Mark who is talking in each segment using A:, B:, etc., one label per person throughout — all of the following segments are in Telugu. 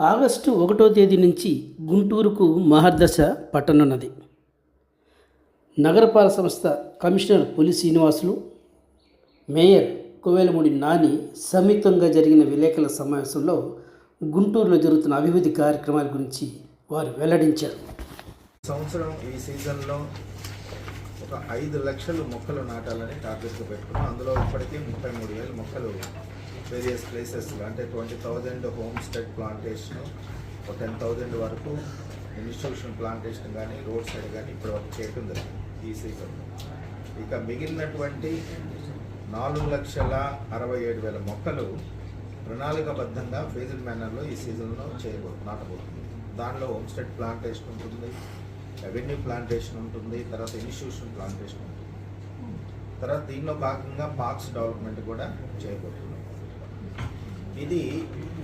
A: ఆగస్టు ఒకటో తేదీ నుంచి గుంటూరుకు మహర్దశ పట్టనున్నది. నగరపాలక సంస్థ కమిషనర్ పులి శ్రీనివాసులు మేయర్ కోవెలమూడి నాని సంయుక్తంగా జరిగిన విలేకరుల సమావేశంలో గుంటూరులో జరుగుతున్న అభివృద్ధి కార్యక్రమాల గురించి వారు వెల్లడించారు.
B: సంవత్సరం ఈ సీజన్లో ఒక ఐదు లక్షలు మొక్కలు నాటాలని టార్గెట్గా పెట్టుకున్నాం. అందులో ఇప్పటికీ ముప్పై మూడు వేల మొక్కలు వేరియస్ ప్లేసెస్లో అంటే twenty thousand homestead plantation ఒక టెన్ థౌజండ్ వరకు ఇన్స్టిట్యూషన్ ప్లాంటేషన్ కానీ రోడ్ సైడ్ కానీ ఇప్పుడు వరకు చేయటం జరిగింది ఈ సీజన్లో ఇక మిగిలినటువంటి నాలుగు లక్షల అరవై ఏడు వేల మొక్కలు ప్రణాళికబద్ధంగా ఫేజ్డ్ మేనర్లో ఈ సీజన్లో చేయబో నాటబోతుంది. దానిలో హోమ్ స్టెడ్ ప్లాంటేషన్ ఉంటుంది రెవెన్యూ ప్లాంటేషన్ ఉంటుంది తర్వాత ఇన్స్టిట్యూషన్ ప్లాంటేషన్ ఉంటుంది. తర్వాత దీనిలో భాగంగా పార్క్స్ డెవలప్మెంట్ కూడా చేయబోతుంది. ఇది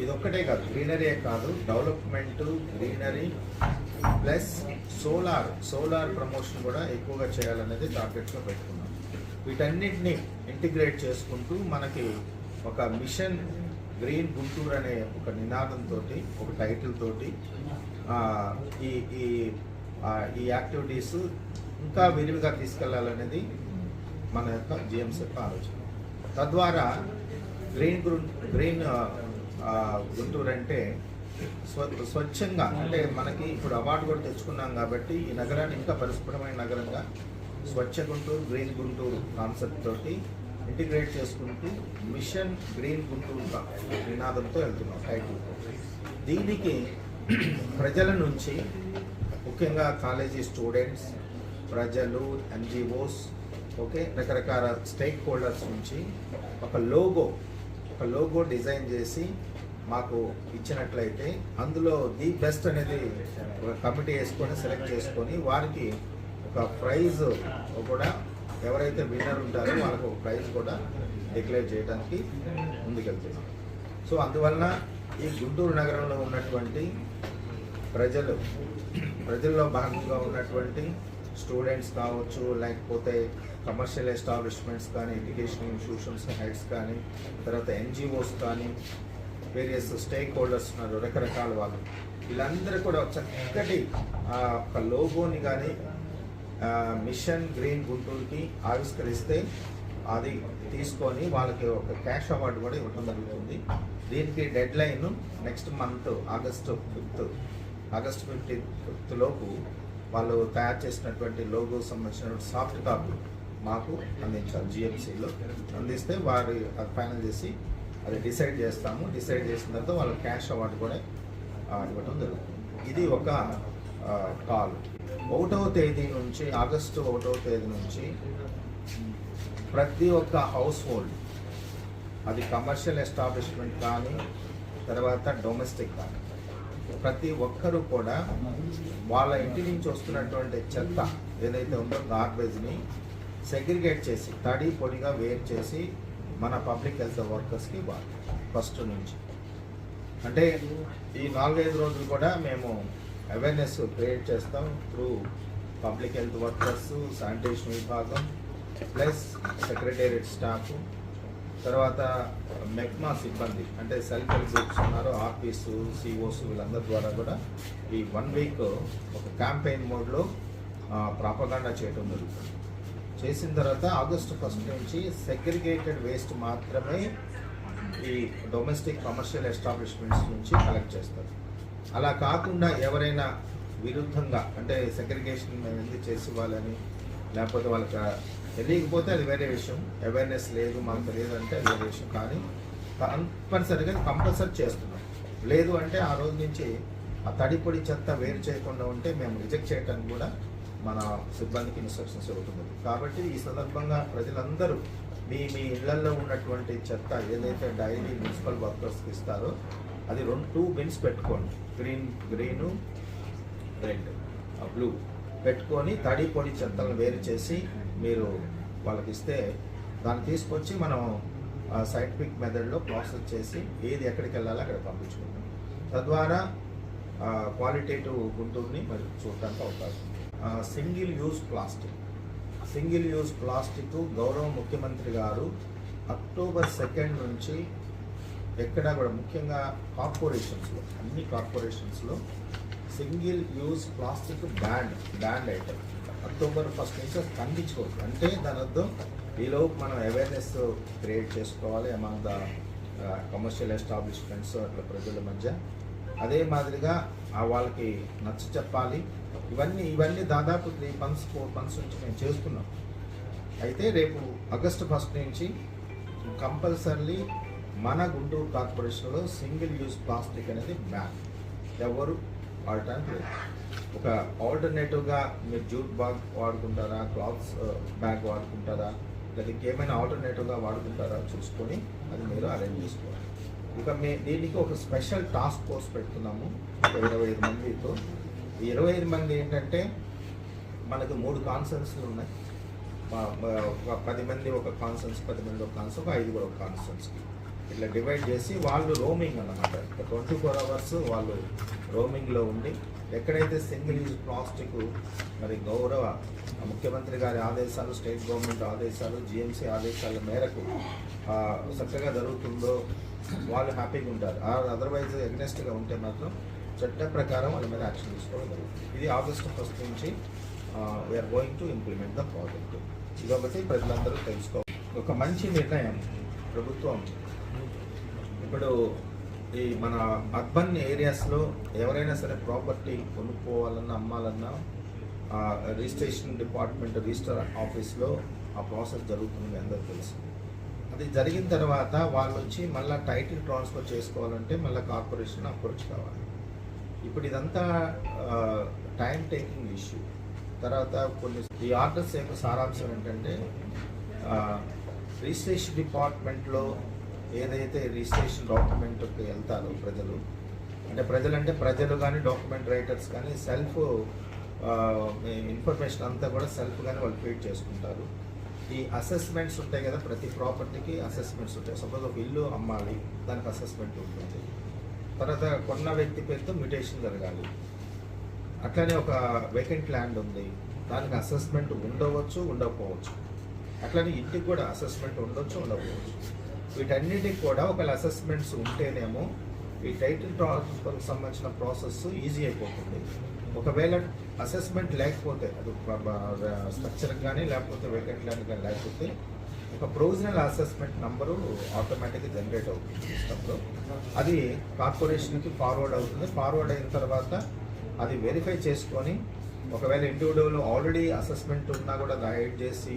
B: ఇది ఒక్కటే కాదు గ్రీనరీయే కాదు development greenery plus solar solar promotion కూడా ఎక్కువగా చేయాలనేది టార్గెట్గా పెట్టుకున్నాం. వీటన్నిటిని ఇంటిగ్రేట్ చేసుకుంటూ మనకి ఒక మిషన్ గ్రీన్ గుంటూరు అనే ఒక నినాదంతో ఒక టైటిల్ తోటి ఈ ఈ ఈ యాక్టివిటీస్ ఇంకా విరివిగా తీసుకెళ్ళాలనేది మన యొక్క జిఎంస్ యొక్క ఆలోచన. తద్వారా గ్రీన్ గ్రీన్ గుంటూరు అంటే స్వ స్వచ్ఛంగా అంటే మనకి ఇప్పుడు అవార్డు కూడా తెచ్చుకున్నాం కాబట్టి ఈ నగరాన్ని ఇంకా పరిశుభ్రమైన నగరంగా స్వచ్ఛ గుంటూరు గ్రీన్ గుంటూరు కాన్సెప్ట్ తోటి ఇంటిగ్రేట్ చేసుకుంటూ మిషన్ గ్రీన్ గుంటూరు నినాదంతో వెళ్తున్నాం. టైటిల్ దీనికి ప్రజల నుంచి ముఖ్యంగా కాలేజీ స్టూడెంట్స్ ప్రజలు ఎన్జిఓస్ ఓకే రకరకాల స్టేక్ హోల్డర్స్ నుంచి ఒక లోగో ఒక లోగో డిజైన్ చేసి మాకు ఇచ్చినట్లయితే అందులో ది బెస్ట్ అనేది ఒక కమిటీ వేసుకొని సెలెక్ట్ చేసుకొని వారికి ఒక ప్రైజ్ కూడా ఎవరైతే విన్నర్ ఉంటారో వాళ్ళకు ఒక ప్రైజ్ కూడా డిక్లేర్ చేయడానికి ముందుకెళ్తున్నాం. సో అందువలన ఈ గుంటూరు నగరంలో ఉన్నటువంటి ప్రజలు ప్రజల్లో భాగంగా ఉన్నటువంటి స్టూడెంట్స్ కావచ్చు లేకపోతే కమర్షియల్ ఎస్టాబ్లిష్మెంట్స్ కానీ ఎడ్యుకేషన్ ఇన్స్టిట్యూషన్స్ హెడ్స్ కానీ తర్వాత ఎన్జిఓస్ కానీ వేరియస్ స్టేక్ హోల్డర్స్ ఉన్నారు రకరకాల వాళ్ళు. వీళ్ళందరూ కూడా చక్కటి ఆ, ఒక లోగోని కానీ మిషన్ గ్రీన్ గుంటూరుకి ఆవిష్కరిస్తే అది తీసుకొని వాళ్ళకి ఒక క్యాష్ అవార్డు కూడా ఇవ్వడం జరుగుతుంది. దీనికి deadline next month August fifth August fifty fifth లోపు వాళ్ళు తయారు చేసినటువంటి లోగో సంబంధించిన సాఫ్ట్ కాపీ మాకు అందించాలి జిఎంసీలో అందిస్తే వారి అది ఫైనల్ చేసి అది డిసైడ్ చేస్తాము. డిసైడ్ చేసిన తర్వాత వాళ్ళ క్యాష్ అవార్డు కూడా ఇవ్వడం జరుగుతుంది. ఇది ఒక కాల్ ఒకటవ తేదీ నుంచి ఆగస్టు ఒకటవ తేదీ నుంచి ప్రతి ఒక్క హౌస్ హోల్డ్ అది కమర్షియల్ ఎస్టాబ్లిష్మెంట్ కానీ తర్వాత డొమెస్టిక్ కానీ ప్రతి ఒక్కరూ కూడా వాళ్ళ ఇంటి నుంచి వస్తున్నటువంటి చెత్త ఏదైతే ఉందో గార్బేజ్ని సెగ్రిగేట్ చేసి తడి పొడిగా వేరు చేసి మన పబ్లిక్ హెల్త్ వర్కర్స్కి ఇవ్వాలి ఫస్ట్ నుంచి. అంటే ఈ నాలుగైదు రోజులు కూడా మేము అవేర్నెస్ క్రియేట్ చేస్తాం through public health workers sanitation విభాగం ప్లస్ సెక్రటేరియట్ స్టాఫ్. తర్వాత మెక్మా సిబ్బంది అంటే సెల్ఫ్ హెల్ప్ గ్రూప్స్ ఉన్నారు ఆర్పీస్ సిఓస్ వీళ్ళందరి ద్వారా కూడా ఈ వన్ వీక్ ఒక క్యాంపెయిన్ మోడ్లో ప్రాపగాండా చేయడం జరుగుతుంది. చేసిన తర్వాత ఆగస్టు ఫస్ట్ నుంచి సెగ్రిగేటెడ్ వేస్ట్ మాత్రమే ఈ డొమెస్టిక్ కమర్షియల్ ఎస్టాబ్లిష్మెంట్స్ నుంచి కలెక్ట్ చేస్తారు. అలా కాకుండా ఎవరైనా విరుద్ధంగా అంటే సెగ్రిగేషన్ మేము ఎందుకు చేసి వాళ్ళని లేకపోతే వాళ్ళకి తెలియకపోతే అది వేరే విషయం. అవేర్నెస్ లేదు మాకు తెలియదు అంటే అది వేరే విషయం. కానీ తప్పనిసరిగా కంపల్సరీ చేస్తున్నాం. లేదు అంటే ఆ రోజు నుంచి ఆ తడి పొడి చెత్త వేరు చేయకుండా ఉంటే మేము రిజెక్ట్ చేయడానికి కూడా మన సిబ్బందికి ఇన్స్ట్రక్షన్స్ ఇవ్వతుంది కాబట్టి ఈ సందర్భంగా ప్రజలందరూ మీ మీ ఇళ్ళలో ఉన్నటువంటి చెత్త ఏదైతే డైలీ మున్సిపల్ వర్కర్స్కి ఇస్తారో అది రెండు టూ బిన్స్ పెట్టుకోండి. గ్రీన్ గ్రీను రెడ్ బ్లూ పెట్టుకొని తడి పొడి చెత్తలను వేరు చేసి మీరు వాళ్ళకి ఇస్తే దాన్ని తీసుకొచ్చి మనం సైంటిఫిక్ మెథడ్లో ప్రాసెస్ చేసి ఏది ఎక్కడికి వెళ్ళాలో అక్కడ పంపించుకుంటాం. తద్వారా క్వాలిటేటివ్ గుంటూరుని మరి చూడటానికి అవకాశం single use plastic single use plastic గౌరవ ముఖ్యమంత్రి గారు అక్టోబర్ సెకండ్ నుంచి ఎక్కడ కూడా ముఖ్యంగా కార్పొరేషన్స్లో అన్ని కార్పొరేషన్స్లో single use plastic banned banned item October first నుంచి స్పందించుకోవచ్చు అంటే దాని అర్థం ఈలోపు మనం అవేర్నెస్ క్రియేట్ చేసుకోవాలి అమాంగ్ ద కమర్షియల్ ఎస్టాబ్లిష్మెంట్స్ అట్లా ప్రజల మధ్య. అదే మాదిరిగా ఆ వాళ్ళకి నచ్చ చెప్పాలి. ఇవన్నీ ఇవన్నీ దాదాపు త్రీ మంత్స్ ఫోర్ మంత్స్ నుంచి మేము చేస్తున్నాం. అయితే రేపు ఆగస్టు ఫస్ట్ నుంచి కంపల్సరీ మన గుంటూరు కార్పొరేషన్లో సింగిల్ యూజ్ ప్లాస్టిక్ అనేది బ్యాన్ ఎవరు ఆల్టర్నేటివ్ ఒక ఆల్టర్నేటివ్గా మీరు జూట్ బ్యాగ్ వాడుకుంటారా క్లాత్స్ బ్యాగ్ వాడుకుంటారా లేదా ఇంకేమైనా ఆల్టర్నేటివ్గా వాడుకుంటారా చూసుకొని అది మీరు అరేంజ్ చేసుకోవాలి. ఇక మే దీనికి ఒక స్పెషల్ టాస్క్ ఫోర్స్ పెడుతున్నాము ఒక ఇరవై ఐదు మందితో. ఇరవై ఐదు మంది ఏంటంటే మనకు మూడు కాన్సర్న్స్లు ఉన్నాయి. మా- ఒక పది మంది ఒక కాన్సర్న్స్ పది మంది ఒక కాన్సర్న్స్ ఒక ఐదుగురు ఒక కాన్సర్న్స్కి ఇట్లా డివైడ్ చేసి వాళ్ళు రోమింగ్ అన్నమాట. ట్వంటీ ఫోర్ అవర్స్ వాళ్ళు రోమింగ్లో ఉండి ఎక్కడైతే సింగిల్ యూజ్ ప్లాస్టిక్ మరి గౌరవ ముఖ్యమంత్రి గారి ఆదేశాలు స్టేట్ గవర్నమెంట్ ఆదేశాలు జిఎంసీ ఆదేశాల మేరకు చక్కగా జరుగుతుందో వాళ్ళు హ్యాపీగా ఉంటారు. అదర్వైజ్ ఎగ్నెస్ట్గా ఉంటే మాత్రం చట్ట ప్రకారం వాళ్ళ మీద యాక్షన్ తీసుకోవడం జరుగుతుంది ఇది ఆగస్టు ఫస్ట్ నుంచి we're going to implement the project ఇదొకటి ప్రజలందరూ తెలుసుకో ఒక మంచి నిర్ణయం ప్రభుత్వం ఇప్పుడు ఈ మన అర్బన్ ఏరియాస్లో ఎవరైనా సరే ప్రాపర్టీ కొనుక్కోవాలన్నా అమ్మాలన్నా రిజిస్ట్రేషన్ డిపార్ట్మెంట్ రిజిస్టర్ ఆఫీస్లో ఆ ప్రాసెస్ జరుగుతుంది అందరూ తెలుసు. అది జరిగిన తర్వాత వాళ్ళు వచ్చి మళ్ళీ టైటిల్ ట్రాన్స్ఫర్ చేసుకోవాలంటే మళ్ళీ కార్పొరేషన్ అప్రోచ్ కావాలి. ఇప్పుడు ఇదంతా టైం టేకింగ్ ఇష్యూ. తర్వాత కొన్ని ఈ ఆర్డర్స్ యొక్క సారాంశం ఏంటంటే రిజిస్ట్రేషన్ డిపార్ట్మెంట్లో ఏదైతే రిజిస్ట్రేషన్ డాక్యుమెంట్కి వెళ్తారో ప్రజలు అంటే ప్రజలు అంటే ప్రజలు కానీ డాక్యుమెంట్ రైటర్స్ కానీ సెల్ఫ్ ఇన్ఫర్మేషన్ అంతా కూడా సెల్ఫ్గానే వాళ్ళు ఫీడ్ చేసుకుంటారు. ఈ అసెస్మెంట్స్ ఉంటాయి కదా ప్రతి ప్రాపర్టీకి అసెస్మెంట్స్ ఉంటాయి. సపోజ్ ఒక ఇల్లు అమ్మాలి దానికి అసెస్మెంట్ ఉంటుంది. తర్వాత కొన్న వ్యక్తి పేరుతో మ్యూటేషన్ జరగాలి. అట్లనే ఒక వేకెంట్ ల్యాండ్ ఉంది. దానికి అసెస్మెంట్ ఉండవచ్చు ఉండకపోవచ్చు. అట్లనే ఇంటికి కూడా అసెస్మెంట్ ఉండొచ్చు ఉండకపోవచ్చు. వీటన్నిటికి కూడా ఒకవేళ అసెస్మెంట్స్ ఉంటేనేమో ఈ టైటిల్ ట్రాన్స్ఫర్కి సంబంధించిన ప్రాసెస్ ఈజీ అయిపోతుంది. ఒకవేళ అసెస్మెంట్ లేకపోతే అది స్ట్రక్చర్ కానీ లేకపోతే వేకెంట్ ల్యాండ్ కానీ లేకపోతే ఒక ప్రొవిజనల్ అసెస్మెంట్ నంబరు ఆటోమేటిక్గా జనరేట్ అవుతుంది సిస్టంలో అది కార్పొరేషన్కి ఫార్వర్డ్ అవుతుంది. ఫార్వర్డ్ అయిన తర్వాత అది వెరిఫై చేసుకొని ఒకవేళ ఇండివిజువల్ ఆల్రెడీ అసెస్మెంట్ ఉన్నా కూడా హైడ్ చేసి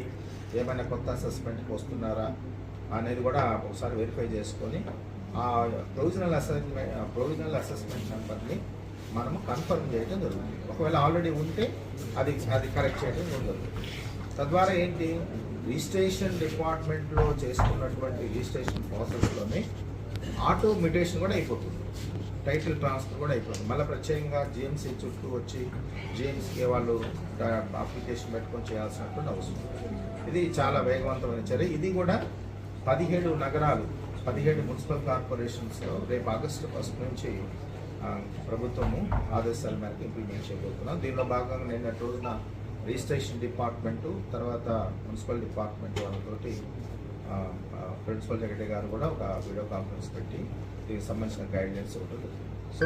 B: ఏమైనా కొత్త అసెస్మెంట్కి వస్తున్నారా అనేది కూడా ఒకసారి వెరిఫై చేసుకొని ఆ ప్రొవిజనల్ అసెస్మెంట్ ప్రొవిజనల్ అసెస్మెంట్ నెంబర్ని మనము కన్ఫర్మ్ చేయడం జరుగుతుంది. ఒకవేళ ఆల్రెడీ ఉంటే అది అది కరెక్ట్ చేయడం జరుగుతుంది. తద్వారా ఏంటి? రిజిస్ట్రేషన్ డిపార్ట్మెంట్లో చేసుకున్నటువంటి రిజిస్ట్రేషన్ ప్రాసెస్లోనే ఆటో మ్యూటేషన్ కూడా అయిపోతుంది. టైటిల్ ట్రాన్స్ఫర్ కూడా అయిపోతుంది. మళ్ళీ ప్రత్యేకంగా జిఎంసీ చుట్టూ వచ్చి జిఎంసీకే వాళ్ళు అప్లికేషన్ పెట్టుకొని చేయాల్సినటువంటి అవసరం. ఇది చాలా వేగవంతమైన చర్య. ఇది కూడా పదిహేడు నగరాలు పదిహేడు మున్సిపల్ కార్పొరేషన్స్లో రేపు ఆగస్టు ఫస్ట్ నుంచి ఆ, ప్రభుత్వము ఆదేశాల మేరకు ఇంప్లిమెంట్ చేయబోతున్నాం. దీనిలో భాగంగా నిన్నటి రోజున రిజిస్ట్రేషన్ డిపార్ట్మెంటు తర్వాత మున్సిపల్ డిపార్ట్మెంట్ వాళ్ళతోటి ప్రిన్సిపల్ సెక్రటరీ గారు కూడా ఒక వీడియో కాన్ఫరెన్స్ పెట్టి దీనికి సంబంధించిన గైడ్లైన్స్ ఒకటి. సో